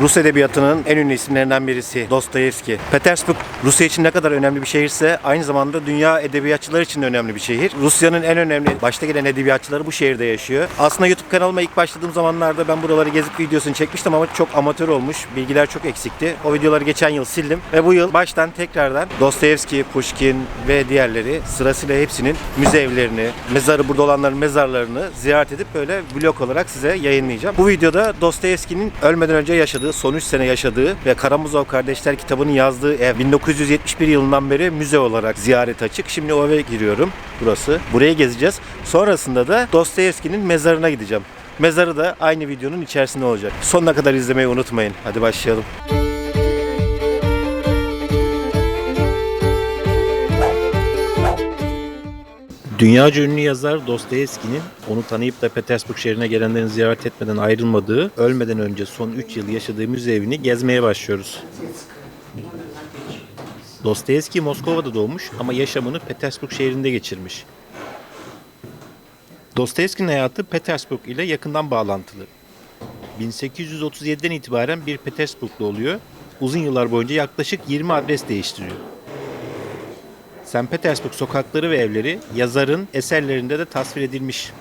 Rus edebiyatının en ünlü isimlerinden birisi Dostoyevski. Petersburg Rusya için ne kadar önemli bir şehirse aynı zamanda dünya edebiyatçıları için de önemli bir şehir. Rusya'nın en önemli başta gelen edebiyatçıları bu şehirde yaşıyor. Aslında YouTube kanalıma ilk başladığım zamanlarda ben buraları gezip videosunu çekmiştim ama çok amatör olmuş. Bilgiler çok eksikti. O videoları geçen yıl sildim ve bu yıl baştan tekrardan Dostoyevski, Pushkin ve diğerleri sırasıyla hepsinin müze evlerini, mezarı burada olanların mezarlarını ziyaret edip böyle vlog olarak size yayınlayacağım. Bu videoda Dostoyevski'nin ölmeden önce yaşadığı, son 3 sene yaşadığı ve Karamazov Kardeşler kitabının yazdığı ev 1971 yılından beri müze olarak ziyaret açık. Şimdi o eve giriyorum. Burası. Burayı gezeceğiz. Sonrasında da Dostoyevski'nin mezarına gideceğim. Mezarı da aynı videonun içerisinde olacak. Sonuna kadar izlemeyi unutmayın. Hadi başlayalım. Dünyaca ünlü yazar Dostoyevski'nin onu tanıyıp da Petersburg şehrine gelenlerin ziyaret etmeden ayrılmadığı, ölmeden önce son 3 yıl yaşadığı müze evini gezmeye başlıyoruz. Dostoyevski Moskova'da doğmuş ama yaşamını Petersburg şehrinde geçirmiş. Dostoyevski'nin hayatı Petersburg ile yakından bağlantılı. 1837'den itibaren bir Petersburglu oluyor. Uzun yıllar boyunca yaklaşık 20 adres değiştiriyor. St. Petersburg sokakları ve evleri yazarın eserlerinde de tasvir edilmiş.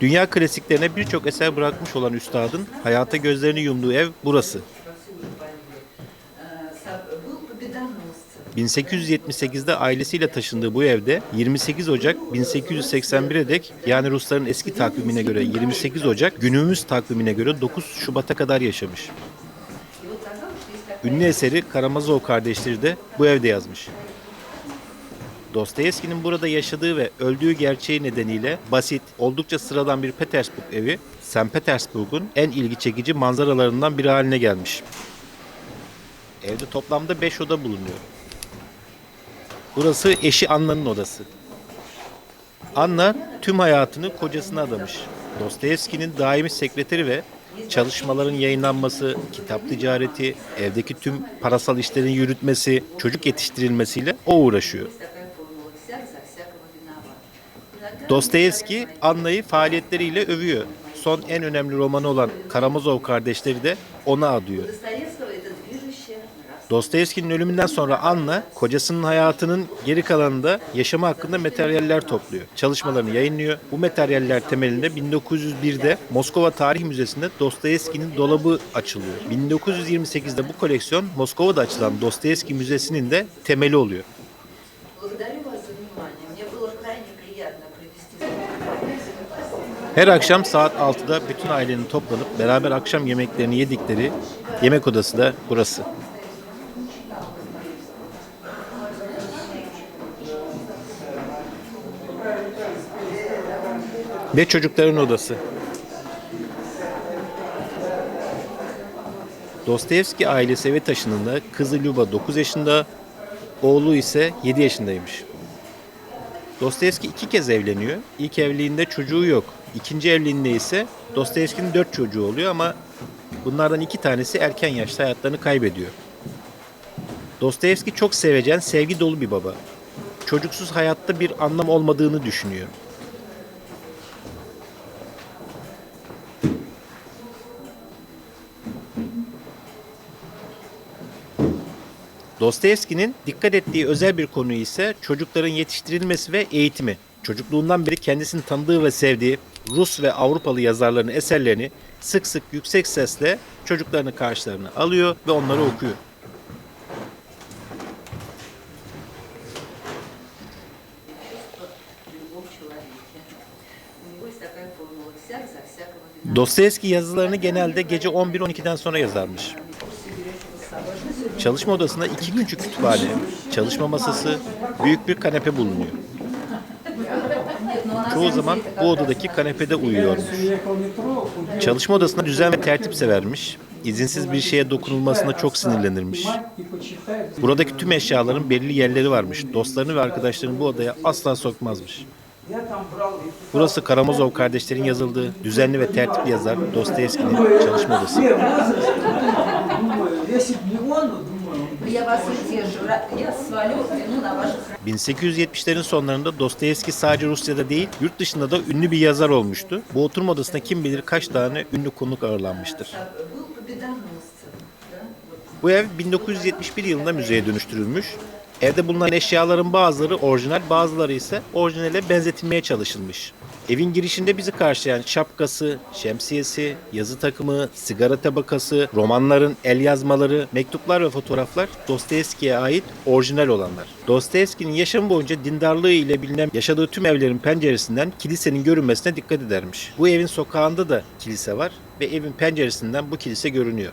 Dünya klasiklerine birçok eser bırakmış olan üstadın hayata gözlerini yumduğu ev burası. 1878'de ailesiyle taşındığı bu evde 28 Ocak 1881'e dek yani Rusların eski takvimine göre 28 Ocak günümüz takvimine göre 9 Şubat'a kadar yaşamış. Ünlü eseri Karamazov kardeşleri de bu evde yazmış. Dostoyevski'nin burada yaşadığı ve öldüğü gerçeği nedeniyle basit, oldukça sıradan bir Petersburg evi, St. Petersburg'un en ilgi çekici manzaralarından biri haline gelmiş. Evde toplamda 5 oda bulunuyor. Burası eşi Anna'nın odası. Anna tüm hayatını kocasına adamış. Dostoyevski'nin daimi sekreteri ve çalışmaların yayınlanması, kitap ticareti, evdeki tüm parasal işlerin yürütmesi, çocuk yetiştirilmesiyle o uğraşıyor. Dostoyevski Anna'yı faaliyetleriyle övüyor. Son en önemli romanı olan Karamazov kardeşleri de ona adıyor. Dostoyevski'nin ölümünden sonra Anna kocasının hayatının geri kalanında yaşama hakkında materyaller topluyor. Çalışmalarını yayınlıyor. Bu materyaller temelinde 1901'de Moskova Tarih Müzesi'nde Dostoyevski'nin dolabı açılıyor. 1928'de bu koleksiyon Moskova'da açılan Dostoyevski Müzesi'nin de temeli oluyor. Her akşam saat 6'da bütün ailenin toplanıp beraber akşam yemeklerini yedikleri yemek odası da burası. Ve çocukların odası. Dostoyevski ailesi eve taşındığında kızı Luba 9 yaşında, oğlu ise 7 yaşındaymış. Dostoyevski iki kez evleniyor. İlk evliliğinde çocuğu yok. İkinci evliliğinde ise Dostoyevski'nin dört çocuğu oluyor ama bunlardan iki tanesi erken yaşta hayatlarını kaybediyor. Dostoyevski çok sevecen, sevgi dolu bir baba. Çocuksuz hayatta bir anlam olmadığını düşünüyor. Dostoyevski'nin dikkat ettiği özel bir konu ise çocukların yetiştirilmesi ve eğitimi. Çocukluğundan beri kendisini tanıdığı ve sevdiği Rus ve Avrupalı yazarların eserlerini sık sık yüksek sesle çocuklarını karşılarına alıyor ve onları okuyor. Dostoyevski yazılarını genelde gece 11-12'den sonra yazarmış. Çalışma odasında iki küçük kütüphane, çalışma masası, büyük bir kanepe bulunuyor. Çoğu zaman bu odadaki kanepede uyuyormuş. Çalışma odasında düzen ve tertip severmiş. İzinsiz bir şeye dokunulmasına çok sinirlenirmiş. Buradaki tüm eşyaların belirli yerleri varmış. Dostlarını ve arkadaşlarını bu odaya asla sokmazmış. Burası Karamazov kardeşlerin yazıldığı düzenli ve tertipli yazar Dostoyevski'nin çalışma odası. Я вас удержу. Ра- Я свалю вину на ваших 1870'lerin sonlarında Dostoyevski sadece Rusya'da değil, yurt dışında da ünlü bir yazar olmuştu. Bu oturma odasına kim bilir kaç tane ünlü konuk ağırlanmıştır. Был приданного сцены, да? Вот. Bu ev 1971 yılında müzeye dönüştürülmüş. Evde bulunan eşyaların bazıları orijinal, bazıları ise orijinale benzetilmeye çalışılmış. Evin girişinde bizi karşılayan şapkası, şemsiyesi, yazı takımı, sigara tabakası, romanların el yazmaları, mektuplar ve fotoğraflar Dostoyevski'ye ait orijinal olanlar. Dostoyevski'nin yaşamı boyunca dindarlığı ile bilinen yaşadığı tüm evlerin penceresinden kilisenin görünmesine dikkat edermiş. Bu evin sokağında da kilise var ve evin penceresinden bu kilise görünüyor.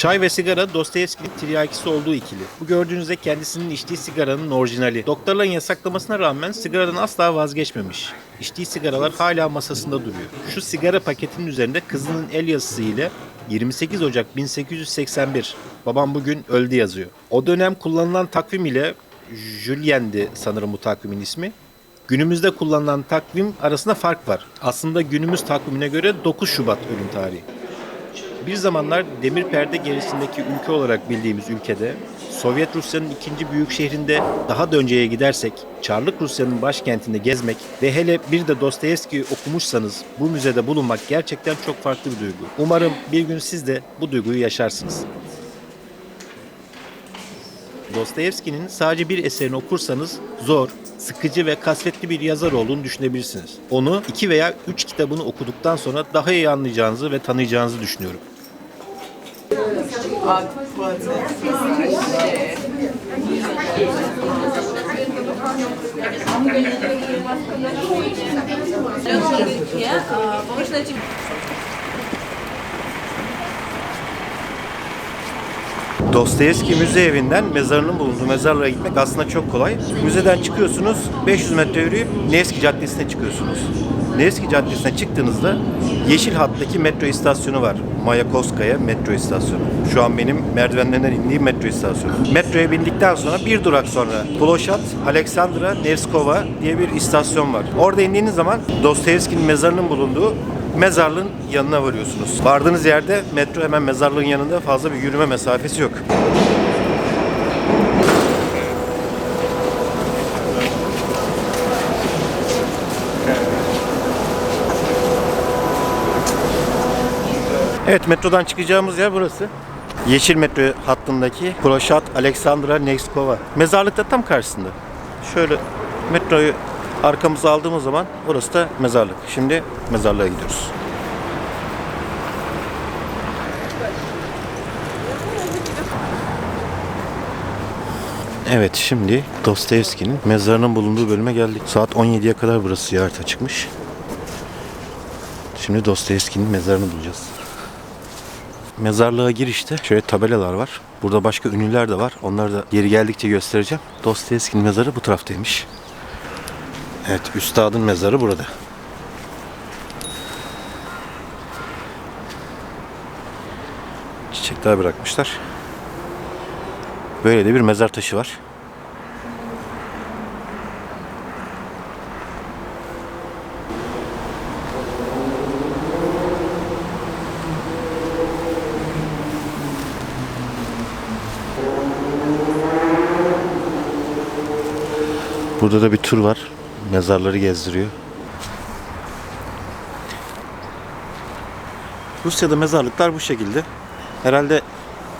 Çay ve sigara Dostoyevski'nin tiryakisi olduğu ikili. Bu gördüğünüzde kendisinin içtiği sigaranın orijinali. Doktorların yasaklamasına rağmen sigaradan asla vazgeçmemiş. İçtiği sigaralar hala masasında duruyor. Şu sigara paketinin üzerinde kızının el yazısı ile 28 Ocak 1881 babam bugün öldü yazıyor. O dönem kullanılan takvim ile Julien'di sanırım bu takvimin ismi. Günümüzde kullanılan takvim arasında fark var. Aslında günümüz takvimine göre 9 Şubat ölüm tarihi. Bir zamanlar demir perde gerisindeki ülke olarak bildiğimiz ülkede Sovyet Rusya'nın ikinci büyük şehrinde daha da önceye gidersek Çarlık Rusya'nın başkentinde gezmek ve hele bir de Dostoyevski okumuşsanız bu müzede bulunmak gerçekten çok farklı bir duygu. Umarım bir gün siz de bu duyguyu yaşarsınız. Dostoyevski'nin sadece bir eserini okursanız zor, sıkıcı ve kasvetli bir yazar olduğunu düşünebilirsiniz. Onu iki veya üç kitabını okuduktan sonra daha iyi anlayacağınızı ve tanıyacağınızı düşünüyorum. Я, а, можно этим Dostoyevski Müze Evi'nden mezarının bulunduğu mezarlığa gitmek aslında çok kolay. Müzeden çıkıyorsunuz, 500 metre yürüyüp Nevski Caddesi'ne çıkıyorsunuz. Nevski Caddesi'ne çıktığınızda Yeşil Hat'taki metro istasyonu var. Mayakovskaya metro istasyonu. Şu an benim merdivenlerden indiğim metro istasyonu. Metroya bindikten sonra bir durak sonra Ploşat, Aleksandra Nevskova diye bir istasyon var. Orada indiğiniz zaman Dostoyevski'nin mezarının bulunduğu mezarlığın yanına varıyorsunuz. Vardığınız yerde metro hemen mezarlığın yanında fazla bir yürüme mesafesi yok. Evet metrodan çıkacağımız yer burası. Yeşil metro hattındaki Proşat Aleksandra Nevskova. Mezarlık da tam karşısında. Şöyle metroyu arkamıza aldığımız zaman orası da mezarlık. Şimdi mezarlığa gidiyoruz. Evet şimdi Dostoyevski'nin mezarının bulunduğu bölüme geldik. Saat 17'ye kadar burası ziyaret açıkmış. Şimdi Dostoyevski'nin mezarını bulacağız. Mezarlığa girişte şöyle tabelalar var. Burada başka ünlüler de var. Onları da yeri geldikçe göstereceğim. Dostoyevski'nin mezarı bu taraftaymış. Evet, üstadın mezarı burada. Çiçekler bırakmışlar. Böyle de bir mezar taşı var. Burada da bir tur var. Mezarları gezdiriyor. Rusya'da mezarlıklar bu şekilde. Herhalde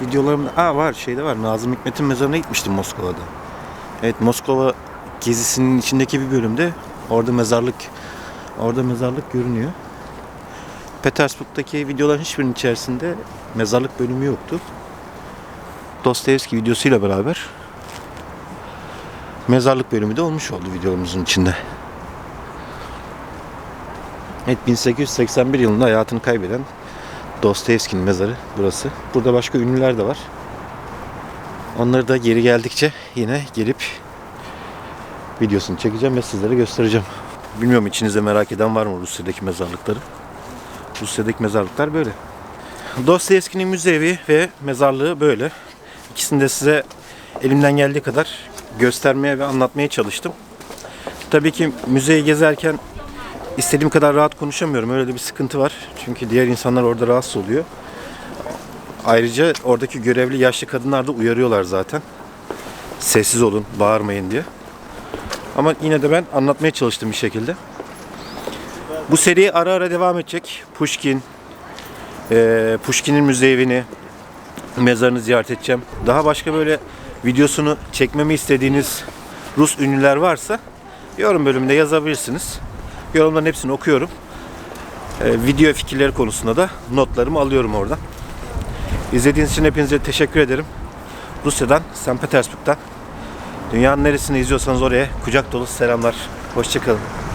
videolarımda Aa var şeyde var. Nazım Hikmet'in mezarına gitmiştim Moskova'da. Evet Moskova gezisinin içindeki bir bölümde orada mezarlık orada mezarlık görünüyor. Petersburg'daki videoların hiçbirinin içerisinde mezarlık bölümü yoktu. Dostoyevski videosuyla beraber mezarlık bölümü de olmuş oldu videomuzun içinde. Evet 1881 yılında hayatını kaybeden Dostoyevski'nin mezarı burası. Burada başka ünlüler de var. Onları da geri geldikçe yine gelip videosunu çekeceğim ve sizlere göstereceğim. Bilmiyorum içinizde merak eden var mı Rusya'daki mezarlıkları? Rusya'daki mezarlıklar böyle. Dostoyevski'nin müzevi ve mezarlığı böyle. İkisini de size elimden geldiği kadar göstermeye ve anlatmaya çalıştım. Tabii ki müzeyi gezerken istediğim kadar rahat konuşamıyorum. Öyle de bir sıkıntı var. Çünkü diğer insanlar orada rahatsız oluyor. Ayrıca oradaki görevli yaşlı kadınlar da uyarıyorlar zaten. Sessiz olun, bağırmayın diye. Ama yine de ben anlatmaya çalıştım bir şekilde. Bu seri ara ara devam edecek. Pushkin, Pushkin'in müze evini, mezarını ziyaret edeceğim. Daha başka böyle videosunu çekmemi istediğiniz Rus ünlüler varsa yorum bölümünde yazabilirsiniz. Yorumların hepsini okuyorum. Ee, video fikirleri konusunda da notlarımı alıyorum oradan. İzlediğiniz için hepinize teşekkür ederim. Rusya'dan, St. Petersburg'dan. Dünyanın neresini izliyorsanız oraya kucak dolu selamlar. Hoşçakalın.